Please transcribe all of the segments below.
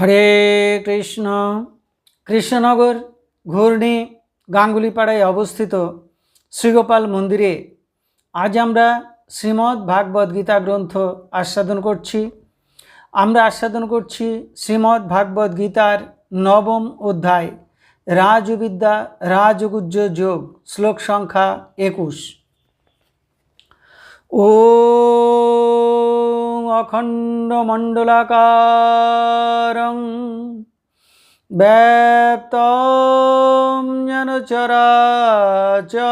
হরে কৃষ্ণ। কৃষ্ণনগর ঘূর্ণি গাঙ্গুলিপাড়ায় অবস্থিত শ্রীগোপাল মন্দিরে আজ আমরা শ্রীমদ্ ভাগবত গীতা গ্রন্থ আস্বাদন করছি। আমরা আস্বাদন করছি শ্রীমদ্ ভাগবত গীতার নবম অধ্যায়, রাজবিদ্যা রাজগুজ্জ যোগ, শ্লোক সংখ্যা একুশ। ॐ अखण्डमण्डलाकारं व्याप्तं येन चराचरं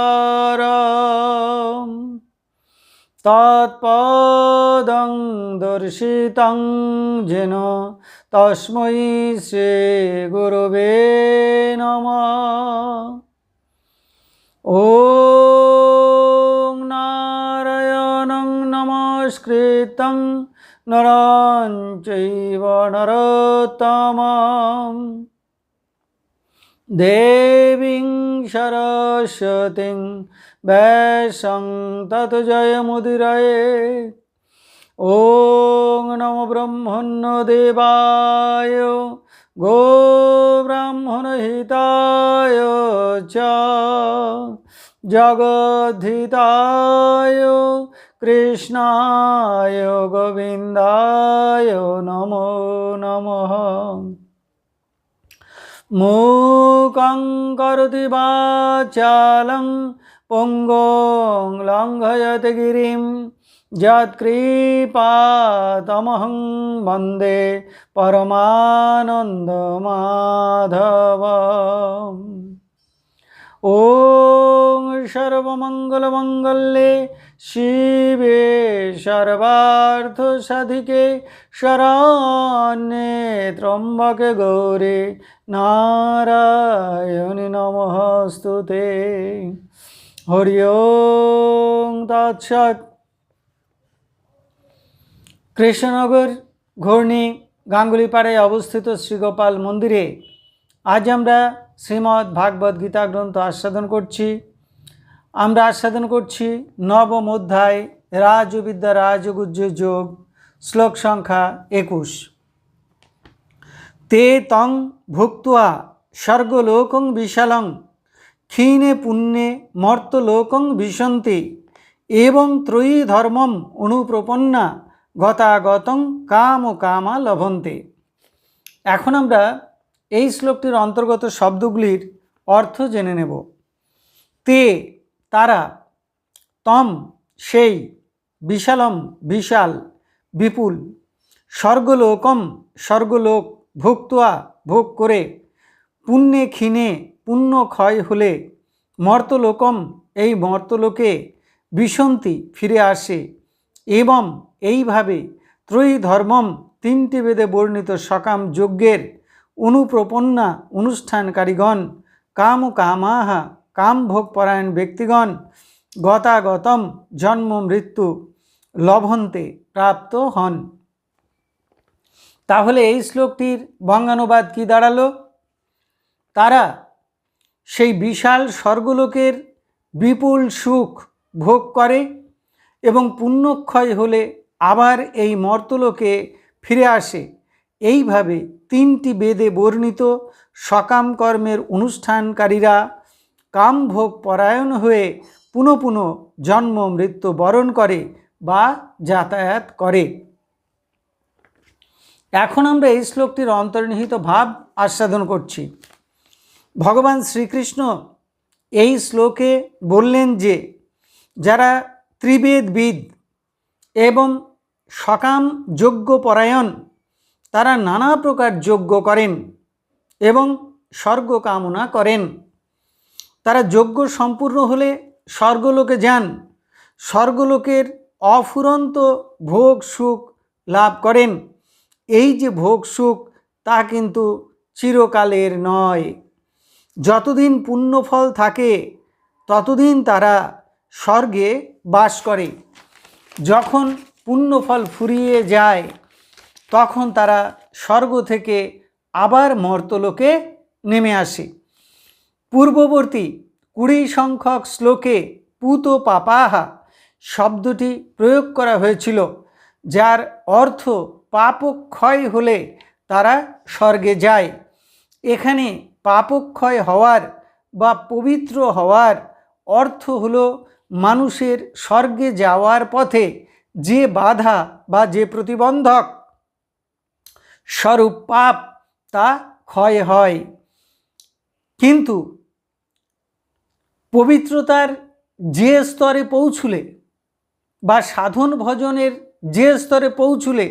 तत्पदं दर्शितं येन तस्मै श्रीगुरवे नमः ॐ নরঞ্চৈব নরোত্তমাম দেবীং সরস্বতীং ব্যাসং তত জয়মুদিরয়ে ওং নম ব্রহ্মণ্য দেবায়। গো ব্রাহ্মণ হিতায় কৃষ্ণায় গোবিন্দায় নমো নমঃ। মূকং করতি বাচালং পুঙ্গং লঙ্ঘয়ত গিরিম। যৎকৃপাতমহং বন্দে পরমানন্দমাধব ওং সর্বমঙ্গলমঙ্গলে শিবে সর্বার্থ সাধিকে শরণে ত্রম্বকে গৌরে নারায়ণ নমস্তুতে। হরি ওং তৎসৎ। কৃষ্ণনগর ঘূর্ণি গাঙ্গুলিপাড়ায় অবস্থিত শ্রীগোপাল মন্দিরে আজ আমরা শ্রীমদ্ ভাগবত গীতা গ্রন্থ আস্বাদন করছি। আমরা আস্বাদন করছি নবম অধ্যায়, রাজবিদ্যা রাজগুজ্জ যোগ, শ্লোক সংখ্যা একুশ। তে তং ভুক্ত্বা স্বর্গলোকং বিশালং, ক্ষীণে পুণ্যে মর্তলোকং বিশন্তি, এবং ত্রয়ী ধর্মম অনুপ্রপন্না গতাগতং কাম কামা লভন্তে। এখন আমরা এই শ্লোকটির অন্তর্গত শব্দগুলির অর্থ জেনে নেব। তে, তারা, তম, সেই, বিশালম, বিশাল, বিপুল, স্বর্গলোকম, স্বর্গলোক, ভুক্তয়া, ভোগ করে, পুণ্যে ক্ষীণে, পুণ্য ক্ষয় হলে, মর্তলোকম, এই মর্তলোকে বিসন্তি ফিরে আসে, এবং এইভাবে ত্রয়ী ধর্মম তিনটি বেদে বর্ণিত সকাম যজ্ঞের অনুপ্রপন্না অনুষ্ঠানকারীগণ, কাম কামাহা, কাম ভোগ পরায়ণ ব্যক্তিগণ, গতাগতম জন্ম মৃত্যু লভন্তে প্রাপ্ত হন। তাহলে এই শ্লোকটির বঙ্গানুবাদ কি দাঁড়াল? তারা সেই বিশাল স্বর্গলোকের বিপুল সুখ ভোগ করে এবং পুণ্যক্ষয় হলে আবার এই মর্তলোকে ফিরে আসে। এইভাবে তিনটি বেদে বর্ণিত সকাম কর্মের অনুষ্ঠানকারীরা কামভোগ পরায়ণ হয়ে পুনঃ পুনঃ জন্ম, মৃত্যু বরণ করে বা যাতায়াত করে। এখন আমরা এই শ্লোকটির অন্তর্নিহিত ভাব আস্বাদন করছি। ভগবান শ্রীকৃষ্ণ এই শ্লোকে বললেন যে, যারা ত্রিবেদবিদ এবং সকাম যজ্ঞ পরায়ণ তারা নানা প্রকার যজ্ঞ করেন এবং স্বর্গ কামনা করেন। তারা যজ্ঞ সম্পূর্ণ হলে স্বর্গলোকে যান। স্বর্গলোকের অফুরন্ত ভোগ সুখ লাভ করেন। এই যে ভোগ সুখ, তা কিন্তু চিরকালের নয়। যতদিন পুণ্যফল থাকে, ততদিন তারা স্বর্গে বাস করে। যখন পুণ্যফল ফুরিয়ে যায় তখন তারা স্বর্গ থেকে আবার মর্তলোকে নেমে আসে। পূর্ববর্তী কুড়ি সংখ্যক শ্লোকে পুত পাপাহা শব্দটি প্রয়োগ করা হয়েছিল, যার অর্থ পাপক্ষয় হলে তারা স্বর্গে যায়। এখানে পাপক্ষয় হওয়ার বা পবিত্র হওয়ার অর্থ হলো মানুষের স্বর্গে যাওয়ার পথে যে বাধা বা যে প্রতিবন্ধক স্বরূপ পাপ তা ক্ষয় হয়। কিন্তু পবিত্রতার যে স্তরে পৌঁছুলে বা সাধন ভজনের যে স্তরে পৌঁছুলে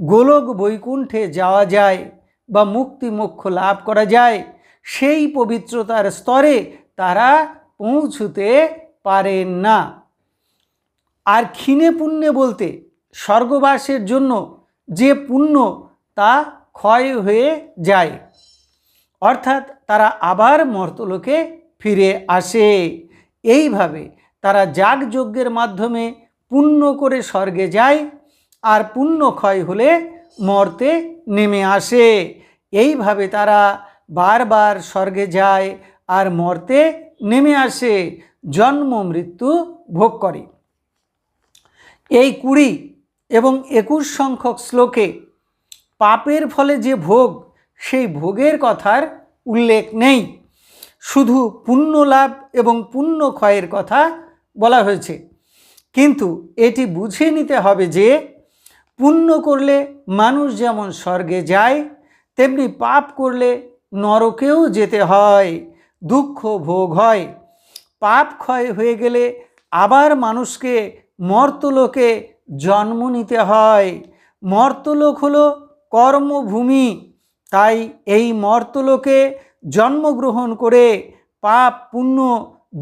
গোলক বৈকুণ্ঠে যাওয়া যায় বা মুক্তি মোক্ষ লাভ করা যায়, সেই পবিত্রতার স্তরে তারা পৌঁছুতে পারেন না। আর ক্ষীণে পুণ্যে বলতে স্বর্গবাসের জন্য যে পুণ্য তা ক্ষয় হয়ে যায়। অর্থাৎ তারা আবার মর্তলোকে ফিরে আসে। এইভাবে তারা যাগযজ্ঞের মাধ্যমে পুণ্য করে স্বর্গে যায় আর পুণ্য ক্ষয় হলে মর্তে নেমে আসে। এইভাবে তারা বারবার স্বর্গে যায় আর মর্তে নেমে আসে, জন্ম মৃত্যু ভোগ করে। এই কুড়ি এবং একুশ সংখ্যক শ্লোকে পাপের ফলে যে ভোগ, সেই ভোগের কথার উল্লেখ নেই। শুধু পুণ্য লাভ এবং পুণ্য ক্ষয়ের কথা বলা হয়েছে। কিন্তু এটি বুঝে নিতে হবে যে, পুণ্য করলে মানুষ যেমন স্বর্গে যায়, তেমনি পাপ করলে নরকেও যেতে হয়, দুঃখ ভোগ হয়। পাপ ক্ষয় হয়ে গেলে আবার মানুষকে মর্তলোকে জন্ম নিতে হয়। মর্তলোক হলো কর্মভূমি। তাই এই মর্তলোকে জন্মগ্রহণ করে পাপ পুণ্য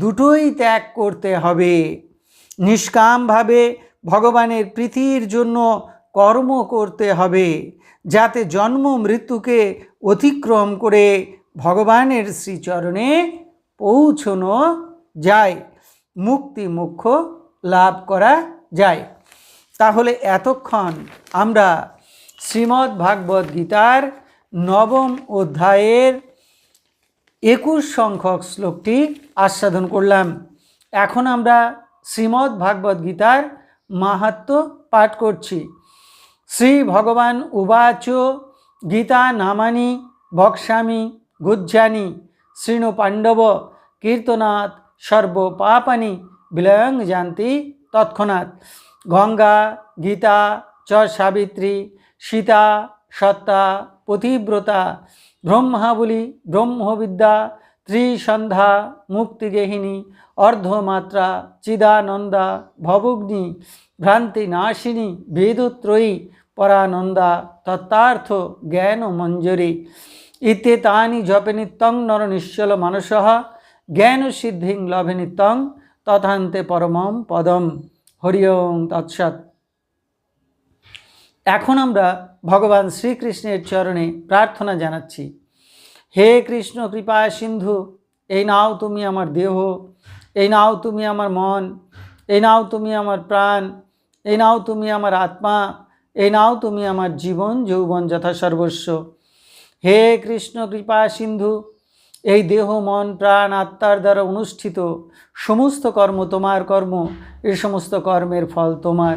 দুটোই ত্যাগ করতে হবে। নিষ্কামভাবে ভগবানের প্রীতির জন্য কর্ম করতে হবে, যাতে জন্ম মৃত্যুকে অতিক্রম করে ভগবানের শ্রীচরণে পৌঁছনো যায়, মুক্তি মুখ্য লাভ করা যায়। তাহলে এতক্ষণ আমরা শ্রীমদ্ ভাগবত গীতার নবম অধ্যায়ের একুশ সংখ্যক শ্লোকটি আস্বাদন করলাম। এখন আমরা শ্রীমদ্ ভাগবত গীতার মাহাত্ম পাঠ করছি। শ্রী ভগবান উবাচ, গীতা নামানি বক্সামি গুজ্জানি শৃণু পাণ্ডব কীর্তনাথ, সর্বপাপানি, বিলয়ং জানতি তৎক্ষণাৎ। গঙ্গা, গীতা, চ সাবিত্রী সীতা, সত্তা, পতিব্রতা, ব্রহ্মাবলী, ব্রহ্মবিদ্যা, ত্রিসন্ধ্যা মুক্তিগেহিনী অর্ধমাত্রা, চিদানন্দা, ভবগ্নি ভ্রান্তি নাশিনী বেদত্রয়ী, পরানন্দা, তত্ত্বার্থ জ্ঞান মঞ্জরি ইত্যেতানি জপে নিত্যং নর নিশ্চল মানস জ্ঞান সিদ্ধিং লভে নিত্যং তথান্তে পরমম পদম। হরি ওং তৎসৎ। এখন আমরা ভগবান শ্রীকৃষ্ণের চরণে প্রার্থনা জানাচ্ছি। হে কৃষ্ণ কৃপা সিন্ধু, এই নাও তুমি আমার দেহ, এই নাও তুমি আমার মন, এই নাও তুমি আমার প্রাণ, এই নাও তুমি আমার আত্মা, এই নাও তুমি আমার জীবন, যৌবন যথা সর্বস্ব। হে কৃষ্ণ কৃপা সিন্ধু, এই দেহ, মন, প্রাণ, আত্মার দ্বারা অনুষ্ঠিত সমস্ত কর্ম তোমার কর্ম এই সমস্ত কর্মের ফল তোমার।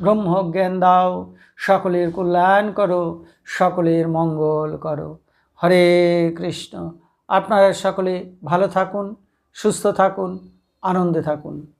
ব্রহ্মজ্ঞান দাও, সকলের কল্যাণ করো, সকলের মঙ্গল করো। হরে কৃষ্ণ। আপনারা সকলে ভালো থাকুন, সুস্থ থাকুন, আনন্দে থাকুন।